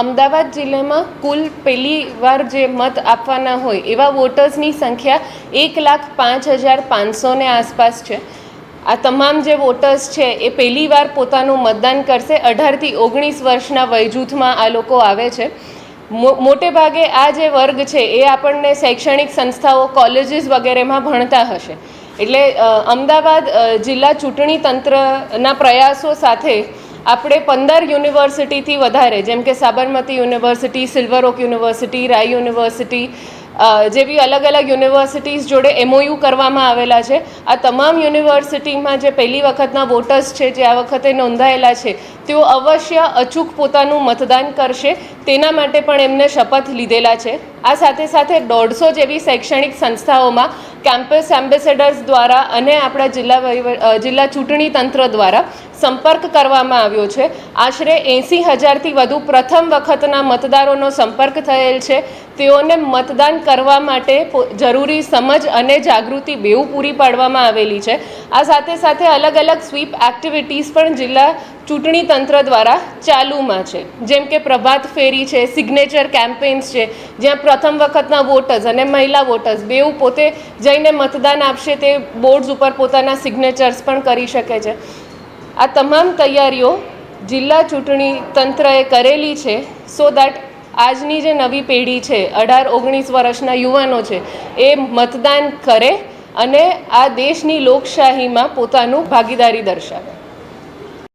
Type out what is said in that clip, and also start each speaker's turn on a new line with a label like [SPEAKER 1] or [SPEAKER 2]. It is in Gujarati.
[SPEAKER 1] અમદાવાદ જિલ્લામાં કુલ પહેલી વાર જે મત આપવાના હોય એવા વોટર્સની સંખ્યા એક લાખ પાંચ હજાર પાંચસોને આસપાસ છે. આ તમામ જે વોટર્સ છે એ પહેલી વાર પોતાનું મતદાન કરશે. અઢારથી ઓગણીસ વર્ષના વયજૂથમાં આ લોકો આવે છે. મોટે ભાગે આ જે વર્ગ છે એ આપણને શૈક્ષણિક સંસ્થાઓ, કોલેજીસ વગેરેમાં ભણતા હશે. એટલે અમદાવાદ જિલ્લા ચૂંટણી તંત્રના પ્રયાસો સાથે આપણે પંદર યુનિવર્સિટીથી વધારે, જેમ કે Sabarmati university, silver oak university, Rai university જેવી અલગ અલગ યુનિવર્સિટીઝ જોડે એમઓયુ કરવામાં આવેલા છે. આ તમામ યુનિવર્સિટીમાં જે પહેલી વખતના વોટર્સ છે, જે આ વખતે નોંધાયેલા છે, તેઓ અવશ્ય અચૂક પોતાનું મતદાન કરશે. તેના માટે પણ એમને શપથ લીધેલા છે. આ સાથે સાથે દોઢસો જેવી શૈક્ષણિક સંસ્થાઓમાં કેમ્પસ એમ્બેસેડર્સ દ્વારા અને આપણા જિલ્લા જિલ્લા ચૂંટણી તંત્ર દ્વારા સંપર્ક કરવામાં આવ્યો છે. આશરે એંસી હજારથી વધુ પ્રથમ વખતના મતદારોનો સંપર્ક થયેલ છે. તેઓને મતદાન કરવા માટે જરૂરી સમજ અને જાગૃતિ બેઉ પૂરી પાડવામાં આવેલી છે. આ સાથે સાથે અલગ અલગ સ્વીપ એક્ટિવિટીઝ પણ જિલ્લા ચૂંટણી તંત્ર દ્વારા ચાલુમાં છે. જેમ કે પ્રભાત ફેરી છે, સિગ્નેચર કેમ્પેન્સ છે, જ્યાં પ્રથમ વખતના વોટર્સ અને મહિલા વોટર્સ બેઉ પોતે જઈને મતદાન આપશે તે બોર્ડ્સ ઉપર પોતાના સિગ્નેચર્સ પણ કરી શકે છે. આ તમામ તૈયારીઓ જિલ્લા ચૂંટણી તંત્રએ કરેલી છે સો દેટ આજની જે નવી પેઢી છે, અઢાર ઓગણીસ વર્ષના યુવાનો છે, એ મતદાન કરે અને આ દેશની લોકશાહીમાં પોતાનું ભાગીદારી દર્શાવે.